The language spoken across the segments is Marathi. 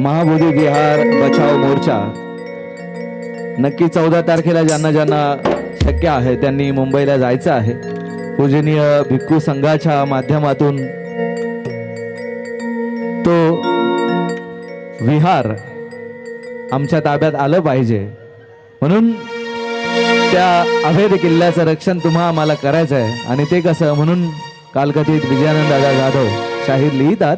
महाबोधी विहार बचाव मोर्चा. नक्की चौदा तारखेला ज्यांना ज्यांना शक्य आहे त्यांनी मुंबईला जायचं आहे. पूजनीय भिक्खू संघाच्या माध्यमातून तो विहार आमच्या ताब्यात आलं पाहिजे. म्हणून त्या अभेद किल्ल्याचं रक्षण तुम्हा आम्हाला करायचं आहे आणि ते कसं? म्हणून कालकथित विजयानंद दादा जाधव शाहीर लिहितात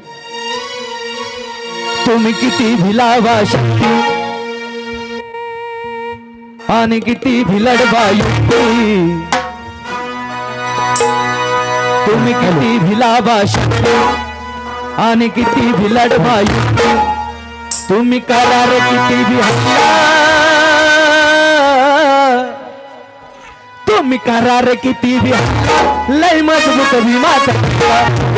तुम्ही किती भिलावा शक्ती? आणि किती भिलडवा युक्ती? तुम्ही किती भिलावा शक्ती? आणि किती भिलडवा युक्ती? तुम्ही करार किती भी तुम्ही तुम्ही करार किती भी लय मजबूत भीमाचा किल्ला.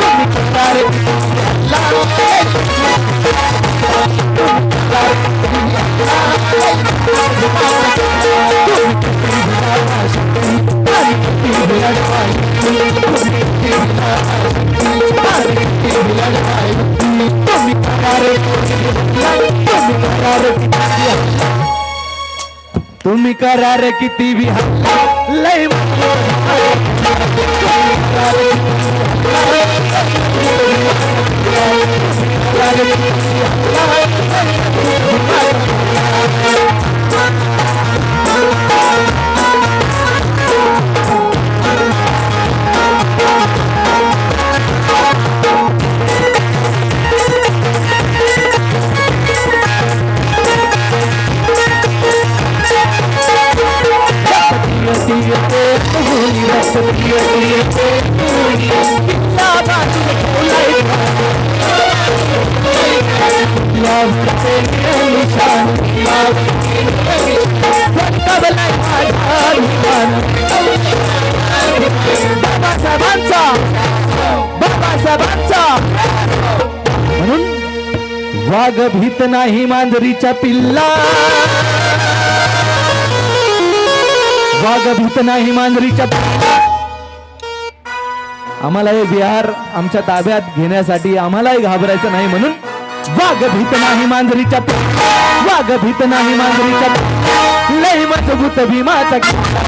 तुम्ही करार किती भी हल्ला, बाबासाहेबांचा बाबासाहेबांचा म्हणून वाघ भीत नाही मांजरीच्या पिल्ला. वाघ भीत नाही मांजरीच्या आम्हाला हे बिहार आमच्या ताब्यात घेण्यासाठी आम्हालाही घाबरायचं नाही म्हणून वाघ भीत नाही मांजरीच्या वाघ भीत नाही मांजरीच्या लय मजबूत भीमाचा किल्ला.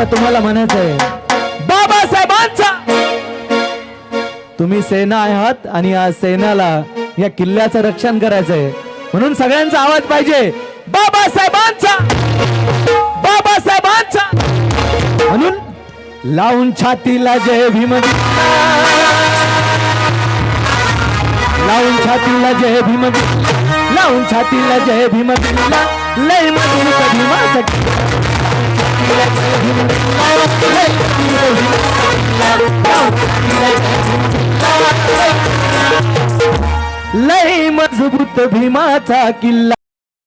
आता तुम्हाला म्हणायचं आहे. बाबासाहेबांचा! तुम्ही सेना आहात आणि या सेनाला या किल्ल्याचं रक्षण करायचंय म्हणून सगळ्यांचा आवाज पाहिजे. बाबासाहेबांचा! बाबासाहेबांचा! म्हणून लावून छातीला जय भीम. लावून छातीला जय भीम. लावून छातीला जय भीम. लय मधून भीमाचा लय मजबूत भीमाचा किल्ला.